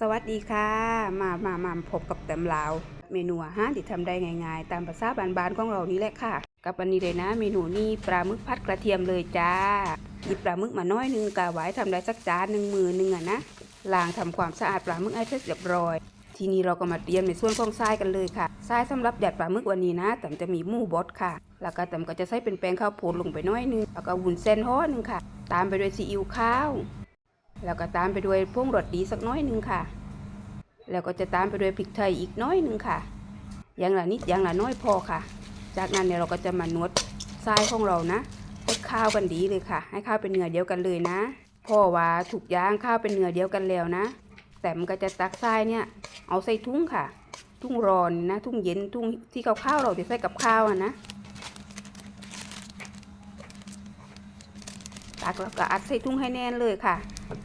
สวัสดีค่ะ มามามาพบกับแต้มลาว เมนูอาหารที่ทำได้ง่ายๆ ตามภาษาบ้านๆของเรานี่แหละค่ะ กับวันนี้เลยนะ เมนูนี้ปลาหมึกพัดกระเทียมเลยจ้า หยิบปลาหมึกมาน้อยหนึงกะไว้ทำได้สักจานหนึ่งมือหนึ่งอะนะ ล้างทำความสะอาดปลาหมึกให้เสร็จเรียบร้อย ทีนี้เราก็มาเตรียมในส่วนของทรายกันเลยค่ะ ทรายสำหรับหยัดปลาหมึกวันนี้นะแต่จะมีหมูบดค่ะ แล้วก็แต่ก็จะใส่เป็นแป้งข้าวโพดลงไปน้อยหนึง แล้วก็วุ้นเส้นห่อหนึงค่ะ ตามไปด้วยซีอิ๊วข้าว แล้วก็ตามไปด้วยพวงรสดีสักน้อยหนึ่งค่ะ แล้วก็จะตามไปด้วยพริกไทยอีกน้อยหนึ่งค่ะ อย่างละนิดอย่างละน้อยพอค่ะ จากนั้นเนี่ยเราก็จะมานวดทรายของเรานะให้ข้าวกันดีเลยค่ะ ให้ข้าวเป็นเนื้อเดียวกันเลยนะเพราะว่าถูกย่างข้าวเป็นเนื้อเดียวกันแล้วนะ แต่มันก็จะตักทรายเนี่ย เอาใส่ทุ่งค่ะทุ่งร้อนนะทุ่งเย็นทุ่งที่ข้าวๆเราจะใส่กับข้าวอะนะ ตักแล้วก็อัดใส่ทุ่งให้แน่นเลยค่ะ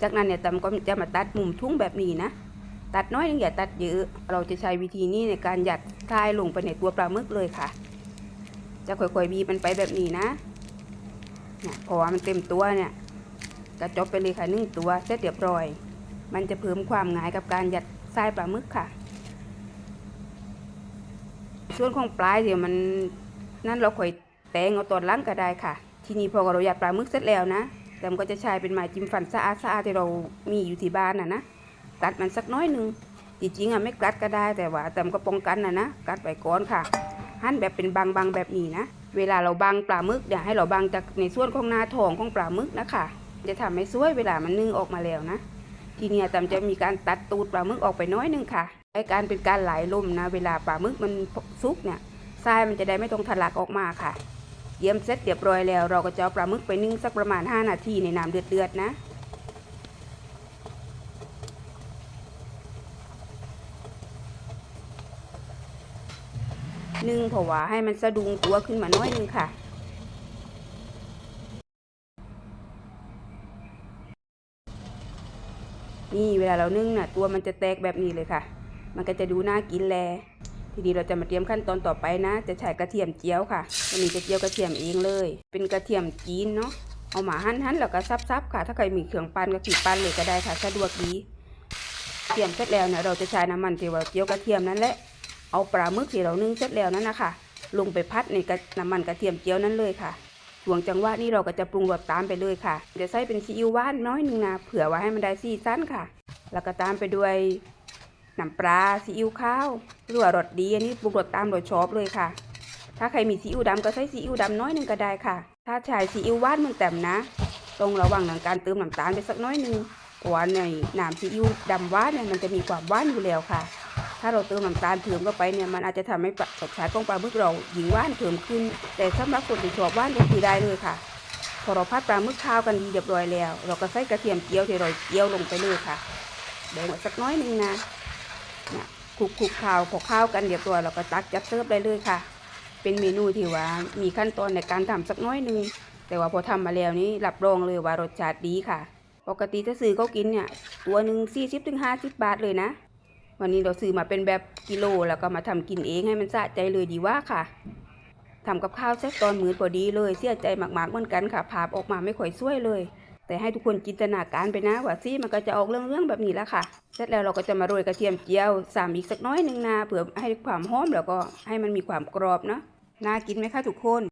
จากนั้นเนี่ยตำก็จะมาตัดมุมทุ่งแบบนี้นะ ตัดน้อยนึงอย่าตัดเยอะ เราจะใช้วิธีนี้ในการหยัดทรายลงไปในตัวปลาหมึกเลยค่ะ จะค่อยๆบีบมันไปแบบนี้นะเนี่ยพอมันเต็มตัวเนี่ยก็จบไปเลยค่ะหนึ่งตัวเสร็จเรียบร้อย มันจะเพิ่มความง่ายกับการหยัดทรายปลาหมึกค่ะ ส่วนของปลายเดี๋ยวมันนั่นเราค่อยแตงเอาตอนล้างก็ได้ค่ะ ทีนี้พอเราหยัดปลาหมึกเสร็จแล้วนะแต่มันก็จะใช้เป็นไม้จิ้มฟันสะอาดสะอาดที่เรามีอยู่ที่บ้านน่ะนะกัดมันสักน้อยหนึ่งจริงๆอะไม่กัดก็ได้แต่ว่าแต่มันก็ป้องกันนะนะกัดไปก่อนค่ะ หั่นแบบเป็นบางๆแบบนี้นะ เวลาเราบังปลาหมึกอย่าให้เราบังจากในส่วนของหน้าท้องของปลาหมึกนะคะจะทำให้สวยเวลามันนึ่งออกมาแล้วนะทีเนี้ยตำจะมีการตัดตูดปลาหมึกออกไปน้อยหนึงค่ะไอการเป็นการไหลลมนะ เวลาปลาหมึกมันสุกเนี่ยทรายมันจะได้ไม่ต้องทะลักออกมาค่ะ เยี่ยมเสร็จเรียบร้อยแล้ว เราก็จะเอาปลาหมึกไปนึ่งสักประมาณ 5 นาทีในน้ำเดือดๆนะนึ่งเพราะว่าให้มันสะดุงตัวขึ้นมาน้อยนึงค่ะ นี่เวลาเรานึ่งน่ะ ตัวมันจะแตกแบบนี้เลยค่ะ มันก็จะดูน่ากินแล ทีนี้เราจะมาเตรียมขั้นตอนต่อไปนะ จะใช้กระเทียมเจียวค่ะวันนี้จะเจียวกระเทียมเองเลย เป็นกระเทียมจีนเนาะเอามาหั่นหั่นแล้วก็ซับๆค่ะ ถ้าใครมีเครื่องปั้นก็ขีดปั้นเลยก็ได้ค่ะ สะดวกดีเตรียมเสร็จแล้วเนี่ยเราจะใช้น้ำมันที่ว่าเจียวกระเทียมนั่นแหละ เอาปลาหมึกที่เรานึ่งเสร็จแล้วนั่นนะคะลงไปพัดในกระน้ำมันกระเทียมเจียวนั้นเลยค่ะช่วงจังหวะนี้เราก็จะปรุงรสตามไปเลยค่ะ จะใส่เป็นซีอิ๊วหว่านน้อยหนึงนะ เผื่อไว้ให้มันได้สีสั้นค่ะ แล้วก็ตามไปด้วย น้ำปลาซีอิ๊วขาวหรือว่ารสดีอันนี้ปรุงรสตามโดยชอบเลยค่ะ ถ้าใครมีซีอิ๊วดำก็ใส่ซีอิ๊วดำน้อยหนึ่งก็ได้ค่ะ ถ้าใช้ซีอิ๊วหว่านมันแต้มนะต้องระวังในการเติมน้ำตาลไปสักน้อยหนึ่งเพราะว่าในน้ำซีอิ๊วดำหวานเนี่ยมันจะมีความหวานอยู่แล้วค่ะ ถ้าเราเติมน้ำตาลเพิ่มเข้าไปเนี่ยมันอาจจะทำให้รสชาติของปลาหมึกเราหญิงหว่านเพิ่มขึ้น แต่สำหรับคนที่ชอบหว่านก็คือได้เลยค่ะ พอเราพัดปลาหมึกข้าวกันดีเรียบร้อยแล้ว เราก็ใส่กระเทียมเจียวที่เราเจียวลงไปเลยค่ะแบ่งไว้สักน้อยหนึ่งนะ เนี่ยคลุกคลุกข้าวพอข้าวกันเรียบร้อยเราก็ตักจัดเสิร์ฟได้เลยค่ะ เป็นเมนูที่ว่ามีขั้นตอนในการทำสักน้อยนึง แต่ว่าพอทำมาแล้วนี่รับรองเลยว่ารสชาติดีค่ะ ปกติถ้าซื้อเขากินเนี่ยตัวหนึ่งสี่สิบถึงห้าสิบบาทเลยนะ วันนี้เราซื้อมาเป็นแบบกิโลแล้วก็มาทำกินเองให้มันสะใจเลยดีว่าค่ะทำกับข้าวเสร็จตอนมื้อพอดีเลยเสียใจมากๆเหมือนกันค่ะภาพออกมาไม่ค่อยสวยเลย แต่ให้ทุกคนจินตนาการไปนะว่าซี่มันก็จะออกเรื่องๆแบบนี้แล้วค่ะ เสร็จแล้วเราก็จะมาโรยกระเทียมเจียวสามอีกสักน้อยหนึ่งนาเผื่อให้ความหอมแล้วก็ให้มันมีความกรอบเนาะน่ากินไหมคะทุกคน